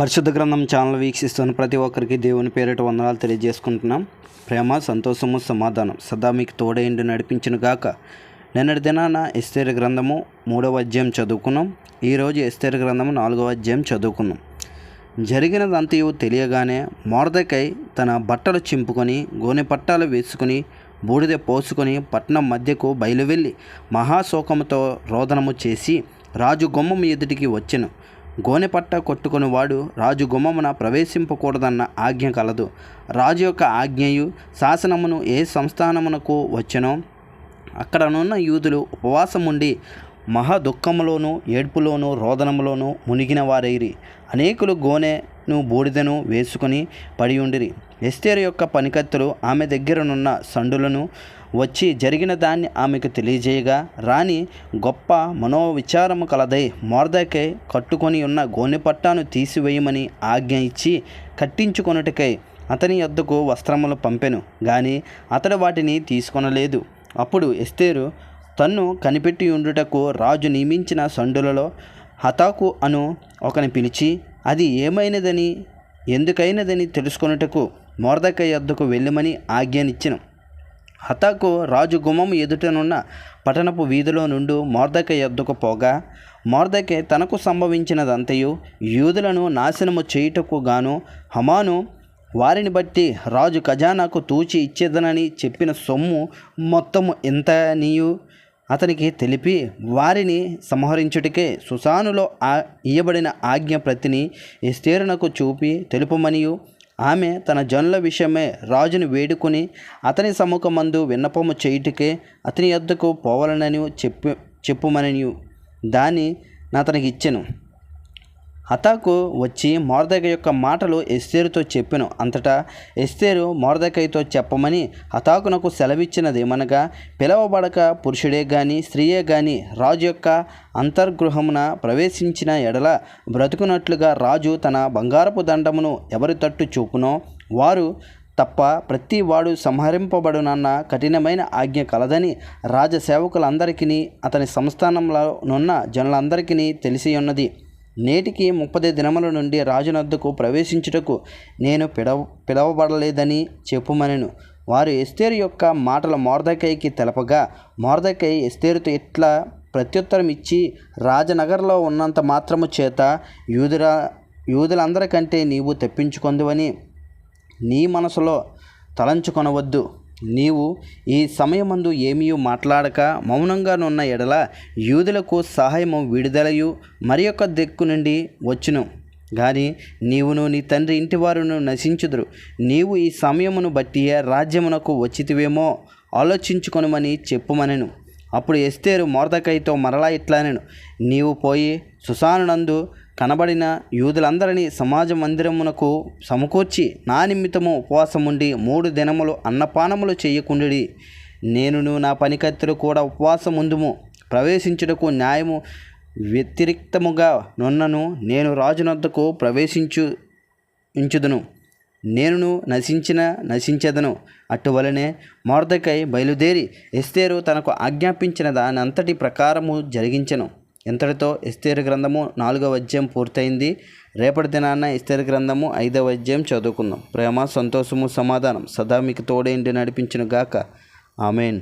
పరిశుద్ధ గ్రంథం ఛానల్ వీక్షిస్తున్న ప్రతి ఒక్కరికి దేవుని పేరిట వందనాలు తెలియజేసుకుంటున్నాం. ప్రేమ సంతోషము సమాధానం సదా మీకు తోడైండి నడిపించిన గాక. నిన్నటి దినాన ఎస్తేర గ్రంథము మూడవ అధ్యాయం చదువుకున్నాం. ఈరోజు ఎస్తేర గ్రంథము నాలుగవ అధ్యాయం చదువుకున్నాం. జరిగినదంతయు తెలియగానే మోరదకై తన బట్టలు చింపుకొని గోనె పట్టాలు వేసుకుని బూడిద పోసుకొని పట్నం మధ్యకు బయలువెళ్ళి మహాశోకముతో రోదనము చేసి రాజు గుమ్మం ఎదుటికి వచ్చెను. గోనెపట్ట కొట్టుకుని వాడు రాజు గుమ్మమున ప్రవేశింపకూడదన్న ఆజ్ఞ కలదు. రాజు యొక్క ఆజ్ఞయు శాసనమును ఏ సంస్థానమునకు వచ్చినో అక్కడనున్న యూదులు ఉపవాసం ఉండి మహా దుఃఖములోను ఏడ్పులోను రోదనములోను మునిగిన వారైరి. అనేకులు గోనెను బూడిదను వేసుకుని పడి ఉండిరి. ఎస్తేరు యొక్క పనికత్తులు ఆమె దగ్గరనున్న సండులను వచ్చి జరిగిన దాన్ని ఆమెకు తెలియజేయగా రాణి గొప్ప మనోవిచారము కలదై మోర్దకై కట్టుకొని ఉన్న గోనెపట్టాను తీసివేయమని ఆజ్ఞ ఇచ్చి కట్టించుకొనుటకై అతని యొద్దకు వస్త్రములు పంపెను. గాని అతడు వాటిని తీసుకొనలేదు. అప్పుడు ఎస్తేరు తన్ను కనిపెట్టి ఉండుటకు రాజు నియమించిన సండులలో హతాకు అను ఒకని పిలిచి అది ఏమైనదని ఎందుకైనదని తెలుసుకొనుటకు మోర్దక యొద్దకు వెళ్ళమని ఆజ్ఞనిచ్చెను. హతాకు రాజు గుమము ఎదుటనున్న పట్టణపు వీధిలో నుండి మోర్దక యొద్దకు పోగా మోర్దకే తనకు సంభవించినదంతయు యూదులను నాశనము చేయుటకు గాను హమాను వారిని బట్టి రాజు ఖజానాకు తూచి ఇచ్చేదనని చెప్పిన సొమ్ము మొత్తము ఎంత నీయు అతనికి తెలిపి వారిని సంహరించుటకే సుసానులో ఆ ఇయ్యబడిన ఆజ్ఞ ప్రతిని ఎస్తేరునకు చూపి తెలుపమనియు. ఆమె తన జనుల విషయమే రాజును వేడుకుని అతని సముఖమందు విన్నపము చేయుటకే అతని యొద్దకు పోవాలనని చెప్పు చెప్పుమనియు. దాన్ని అతనికి ఇచ్చెను. హతాకు వచ్చి మోర్దక యొక్క మాటలు ఎస్తేరుతో చెప్పెను. అంతటా ఎస్తేరు మోర్దకైతో చెప్పమని హతాకునకు సెలవిచ్చినదేమనగా పిలవబడక పురుషుడే గాని స్త్రీయే గాని రాజు యొక్క అంతర్గృహమున ప్రవేశించిన ఎడల బ్రతుకున్నట్లుగా రాజు తన బంగారపు దండమును ఎవరి తట్టు చూపునో వారు తప్ప ప్రతి వాడు సంహరింపబడునన్న కఠినమైన ఆజ్ఞ కలదని రాజసేవకులందరికీ అతని సంస్థానంలోనున్న జనులందరికీ తెలిసి ఉన్నది నేటికి ముప్పది దినముల నుండి రాజునద్దకు ప్రవేశించుటకు నేను పిలవ పిలవబడలేదని చెప్పుమనెను. వారు ఎస్తేరు యొక్క మాటల మోర్దకైకి తెలపగా మోర్దకై ఎస్తేరుతో ఇట్లా ప్రత్యుత్తరం ఇచ్చి రాజనగర్లో ఉన్నంత మాత్రము చేత యూదురా యూదులందరికంటే నీవు తెప్పించుకొందువని నీ మనసులో తలంచుకొనవద్దు. నీవు ఈ సమయమందు ఏమీ మాట్లాడక మౌనంగానున్న ఎడల యూదులకు సహాయము విడుదలయు మరి యొక్క దిక్కు నుండి వచ్చును. గాని నీవును నీ తండ్రి ఇంటివారును నశించుదురు. నీవు ఈ సమయమును బట్టి రాజ్యమునకు వచ్చితివేమో ఆలోచించుకొనమని చెప్పుమనెను. అప్పుడు ఎస్తేరు మోర్దకైతో మరలా ఇట్లానెను. నీవు పోయి సుసానునందు కనబడిన యూదులందరినీ సమాజ మందిరమునకు సమకూర్చి నా నిమిత్తము ఉపవాసముండి మూడు దినములు అన్నపానములు చేయకుండి నేనును నా పనికత్తులు కూడా ఉపవాసముందుము ప్రవేశించుటకు న్యాయము వ్యతిరిక్తముగా నున్నను. నేను రాజునొద్దకు ప్రవేశించు ఇంచుదును నేనును నశించిన నశించదను. అటువలనే మోర్దకై బయలుదేరి ఎస్తేరు తనకు ఆజ్ఞాపించిన దానంతటి ప్రకారము జరిగించెను. ఇంతటితో ఎస్తేరు గ్రంథము నాలుగవ అధ్యాయం పూర్తయింది? రేపటి దినాన్న ఎస్తేరు గ్రంథము ఐదవ అధ్యాయం చదువుకుందాం. ప్రేమ సంతోషము సమాధానం సదా మీకు తోడేంటి నడిపించిన గాక ఆమెన్.